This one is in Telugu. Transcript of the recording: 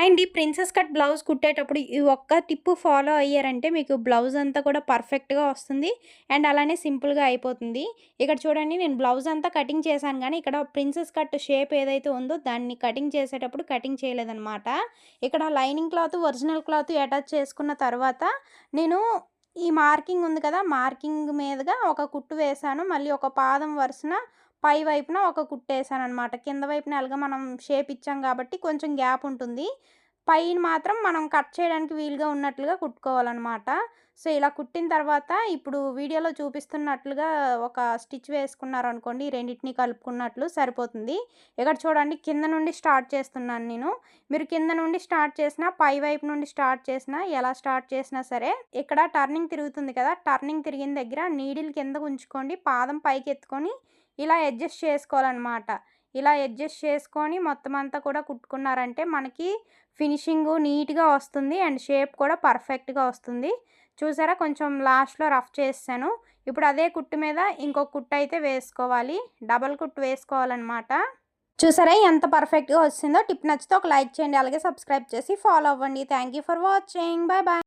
అండ్ ఈ ప్రిన్సెస్ కట్ బ్లౌజ్ కుట్టేటప్పుడు ఈ ఒక్క టిప్పు ఫాలో అయ్యారంటే మీకు బ్లౌజ్ అంతా కూడా పర్ఫెక్ట్గా వస్తుంది. అండ్ అలానే సింపుల్గా అయిపోతుంది. ఇక్కడ చూడండి నేను బ్లౌజ్ అంతా కటింగ్ చేశాను కానీ ఇక్కడ ప్రిన్సెస్ కట్ షేప్ ఏదైతే ఉందో దాన్ని కటింగ్ చేసేటప్పుడు కటింగ్ చేయలేదన్నమాట. ఇక్కడ lining cloth original cloth attach చేసుకున్న తర్వాత నేను ఈ మార్కింగ్ ఉంది కదా మార్కింగ్ మీదుగా ఒక కుట్టు వేశాను. మళ్ళీ ఒక పాదం వరుసన పై వైపున ఒక కుట్టేసాను అనమాట కింద వైపున ఎలాగ మనం షేప్ ఇచ్చాం కాబట్టి కొంచెం గ్యాప్ ఉంటుంది. పైన మాత్రం మనం కట్ చేయడానికి వీలుగా ఉన్నట్లుగా కుట్టుకోవాలన్నమాట. సో ఇలా కుట్టిన తర్వాత ఇప్పుడు వీడియోలో చూపిస్తున్నట్లుగా ఒక స్టిచ్ వేసుకున్నారు అనుకోండి రెండింటిని కలుపుకున్నట్లు సరిపోతుంది. ఇక్కడ చూడండి కింద నుండి స్టార్ట్ చేస్తున్నాను నేను. మీరు కింద నుండి స్టార్ట్ చేసినా పై వైపు నుండి స్టార్ట్ చేసినా ఎలా స్టార్ట్ చేసినా సరే ఇక్కడ టర్నింగ్ తిరుగుతుంది కదా టర్నింగ్ తిరిగిన దగ్గర నీడిల్ కింద ఉంచుకోండి పాదం పైకి ఎత్తుకొని ఇలా అడ్జస్ట్ చేసుకోవాలన్నమాట. ఇలా అడ్జస్ట్ చేసుకొని మొత్తం అంతా కూడా కుట్టుకున్నారంటే మనకి ఫినిషింగ్ నీట్గా వస్తుంది అండ్ షేప్ కూడా పర్ఫెక్ట్గా వస్తుంది. చూసారా? కొంచెం లాస్ట్లో రఫ్ చేసాను ఇప్పుడు అదే కుట్టు మీద ఇంకో కుట్టు అయితే వేసుకోవాలి. డబల్ కుట్టు వేసుకోవాలన్నమాట. చూసారా? ఎంత పర్ఫెక్ట్గా వచ్చిందో. టిప్ నచ్చితే ఒక లైక్ చేయండి. అలాగే సబ్స్క్రైబ్ చేసి ఫాలో అవ్వండి. Thank for watching. Bye bye